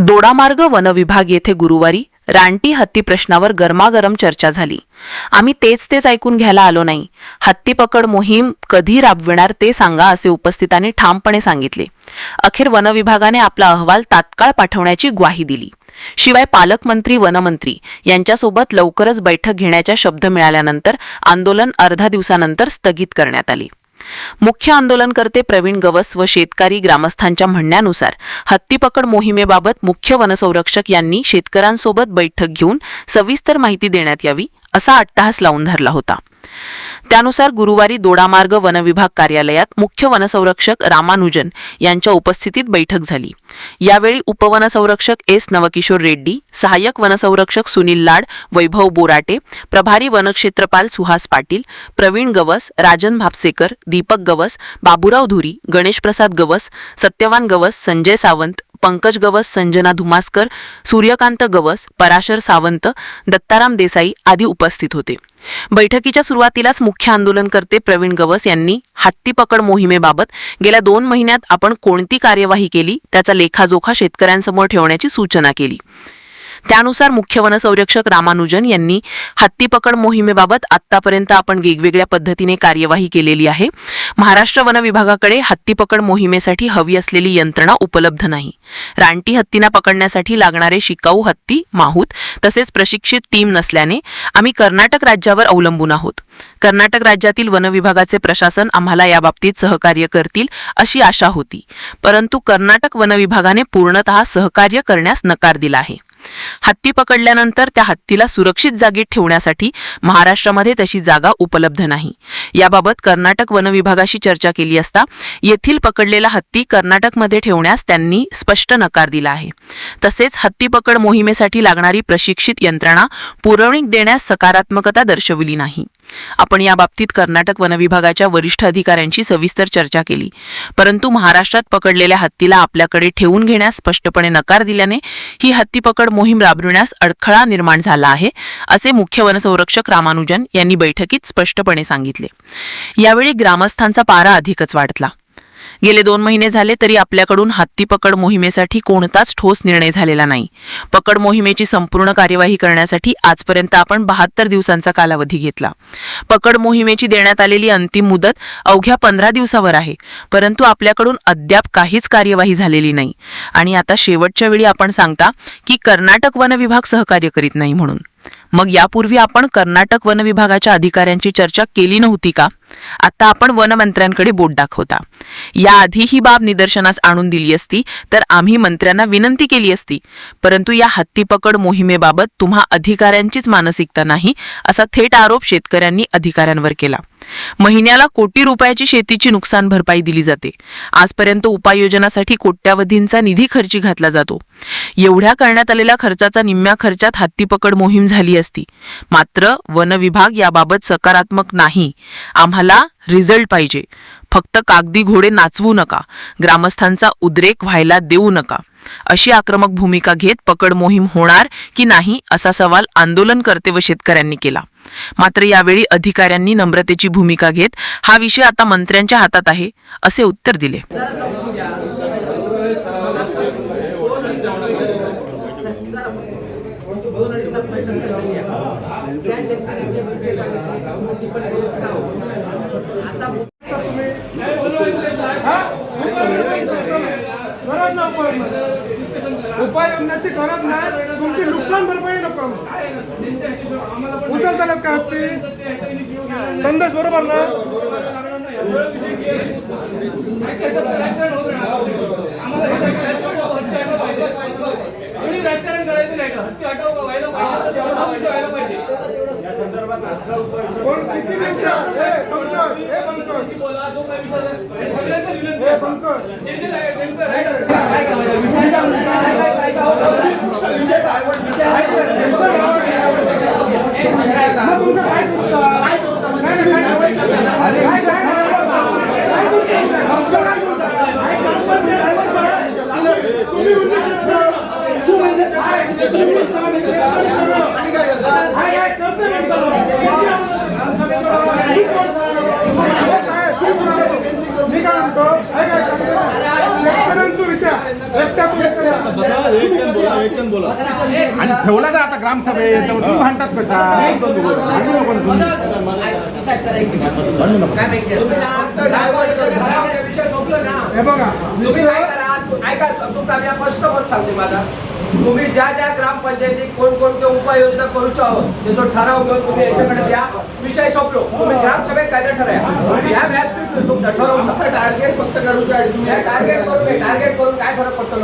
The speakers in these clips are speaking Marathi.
दोडामार्ग वनविभाग येथे गुरुवारी रानटी हत्ती प्रश्नावर गरमागरम चर्चा झाली. आम्ही तेच तेच ऐकून घ्यायला आलो नाही. हत्ती पकड मोहीम कधी राबविणार ते सांगा असे उपस्थितांनी ठामपणे सांगितले. अखेर वनविभागाने आपला अहवाल तात्काळ पाठवण्याची ग्वाही दिली. शिवाय पालकमंत्री वनमंत्री यांच्यासोबत लवकरच बैठक घेण्याच्या शब्द मिळाल्यानंतर आंदोलन अर्धा दिवसानंतर स्थगित करण्यात आले. मुख्य आंदोलनकर्ते प्रवीण गवस व शेतकरी ग्रामस्थांच्या म्हणण्यानुसार हत्तीपकड मोहिमेबाबत मुख्य वनसंरक्षक यांनी शेतकऱ्यांसोबत बैठक घेऊन सविस्तर माहिती देण्यात यावी असा अट्टहास लावून धरला होता. त्यानुसार गुरुवारी दोडामार्ग वनविभाग कार्यालयात मुख्य वनसंरक्षक रामानुजन यांच्या उपस्थितीत बैठक झाली. यावेळी उपवनसंरक्षक एस नवकिशोर रेड्डी सहाय्यक वनसंरक्षक सुनील लाड वैभव बोराटे प्रभारी वनक्षेत्रपाल सुहास पाटील प्रवीण गवस राजन भापसेकर दीपक गवस बाबुराव धुरी गणेश प्रसाद गवस सत्यवान गवस संजय सावंत पंकज गवस संजना धुमासकर सूर्यकांत गवस पराशर सावंत दत्ताराम देसाई आदी उपस्थित होते. बैठकीच्या सुरुवातीलाच मुख्य आंदोलनकर्ते प्रवीण गवस यांनी हत्ती पकड मोहिमेबाबत गेल्या दोन महिन्यात आपण कोणती कार्यवाही केली त्याचा लेखाजोखा शेतकऱ्यांसमोर ठेवण्याची सूचना केली. त्यानुसार मुख्य वनसंरक्षक रामानुजन यांनी हत्ती पकड मोहिमेबाबत आतापर्यंत आपण वेगवेगळ्या पद्धतीने कार्यवाही केलेली आहे. महाराष्ट्र वन विभागाकडे हत्ती पकड मोहिमेसाठी हवी असलेली यंत्रणा उपलब्ध नाही. रानटी हत्तींना पकडण्यासाठी लागणारे शिकाऊ हत्ती माहूत तसेच प्रशिक्षित टीम नसल्याने आम्ही कर्नाटक राज्यावर अवलंबून आहोत. कर्नाटक राज्यातील वन विभागाचे प्रशासन आम्हाला याबाबतीत सहकार्य करतील अशी आशा होती. परंतु कर्नाटक वन विभागाने पूर्णतः सहकार्य करण्यास नकार दिला आहे. हत्ती पकडल्यानंतर त्या हत्तीला सुरक्षित जागेत ठेवण्यासाठी महाराष्ट्रामध्ये तशी जागा उपलब्ध नाही. याबाबत कर्नाटक वनविभागाशी चर्चा केली असता येथील पकडलेला हत्ती कर्नाटकमध्ये ठेवण्यास त्यांनी स्पष्ट नकार दिला आहे. तसेच हत्ती पकड मोहिमेसाठी लागणारी प्रशिक्षित यंत्रणा पुरवणी देण्यास सकारात्मकता दर्शविली नाही. आपण या बाबतीत कर्नाटक वन विभागाच्या वरिष्ठ अधिकाऱ्यांशी सविस्तर चर्चा केली. परंतु महाराष्ट्रात पकडलेल्या हत्तीला आपल्याकडे ठेवून घेण्यास स्पष्टपणे नकार दिल्याने ही हत्ती पकड मोहीम राबविण्यास अडथळा निर्माण झाला आहे असे मुख्य वनसंरक्षक रामानुजन यांनी बैठकीत स्पष्टपणे सांगितले. यावेळी ग्रामस्थांचा पारा अधिकच वाढला. गेले दोन महिने झाले तरी आपल्याकडून हत्ती पकड मोहिमेसाठी कोणताच ठोस निर्णय झालेला नाही. पकड मोहिमेची संपूर्ण कार्यवाही करण्यासाठी आजपर्यंत आपण बहात्तर दिवसांचा कालावधी घेतला. पकड मोहिमेची देण्यात आलेली अंतिम मुदत अवघ्या पंधरा दिवसावर आहे परंतु आपल्याकडून अद्याप काहीच कार्यवाही झालेली नाही. आणि आता शेवटच्या वेळी आपण सांगता की कर्नाटक वन विभाग सहकार्य करीत नाही म्हणून. मग यापूर्वी आपण कर्नाटक वन विभागाच्या अधिकाऱ्यांची चर्चा केली नव्हती का? आता आपण वनमंत्र्यांकडे बोट दाखवता. याआधी ही बाब निदर्शनास आणून दिली असती तर आम्ही मंत्र्यांना विनंती केली असती. परंतु या हत्तीपकड मोहिमेबाबत तुम्हा अधिकाऱ्यांचीच मानसिकता नाही असा थेट आरोप शेतकऱ्यांनी अधिकाऱ्यांवर केला. महिन्याला कोटी रुपयाची शेतीची नुकसान भरपाई दिली जाते. आजपर्यंत उपाययोजनासाठी कोट्यावधींचा निधी खर्ची घातला जातो. एवढ्या करण्यात आलेल्या खर्चाचा निम्म्या खर्चात हत्तीपकड मोहीम झाली असती. मात्र वन विभाग याबाबत सकारात्मक नाही. आम्हा आम्हाला रिझल्ट पाहिजे. फक्त कागदी घोडे नाचवू नका. ग्रामस्थांचा उद्रेक व्हायला देऊ नका. अशी आक्रमक भूमिका घेत पकड मोहीम होणार की नाही असा सवाल आंदोलनकर्ते व शेतकऱ्यांनी केला. मात्र यावेळी अधिकाऱ्यांनी नम्रतेची भूमिका घेत हा विषय आता मंत्र्यांच्या हातात आहे असे उत्तर दिले. दोन अडीच तास बैठक चाललेली आहे. त्या शेतकऱ्यांचे मुद्दे सांगितले पण. आता गरज नको उपाययोजनाची गरज नाही. तुमची नुकसान भरपाई नको. उचलता का हत्ती? संदेश बरोबर ना कोणी राजकारण करायचं नाही का हत्ती हटाव का व्हायला पाहिजे तेवढा विषय व्हायला पाहिजे कोण किती दिवसात ए, पंकज ए पंकज जो काही विषय आहे, हे सगळ्यांनाच विनंती ए आहे. पंकज ज्यांनी नाही, नेमकं right असेल. मग तुमचं काय तुमचं? नाही, नाही, काय तुमचं? काय, काय, काय, काय तुमचं? तुमचं काय तुमचं? काय संपत नाही, काय बोलताय? तुम्ही उद्देश तू म्हणजे काय? तुम्ही चालू केलं. आणि काय करता? काय, काय करते म्हणतो? मी काय म्हणतो काय काय शेतकऱ्यांचा विषय आणि ठेवला जा आता ग्रामसभेत? तुम्ही भांडतात कसा तुम्ही. हे बघा ऐका तुमचा स्पष्ट मत सांगते माझा ज्या ज्या ग्रामपंचायती कोणकोणत्या उपाययोजना करूच्या आहोत त्याचा ठराव घेऊन तुम्ही याच्याकडे द्या विषय संपलो. तुम्ही ग्रामसभेत कायदा ठराया. या व्यासपीठ तुमचा ठरवून टार्गेट फक्त करूचा टार्गेट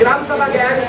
ग्रामसभेत का तुमच्या सरपंचाला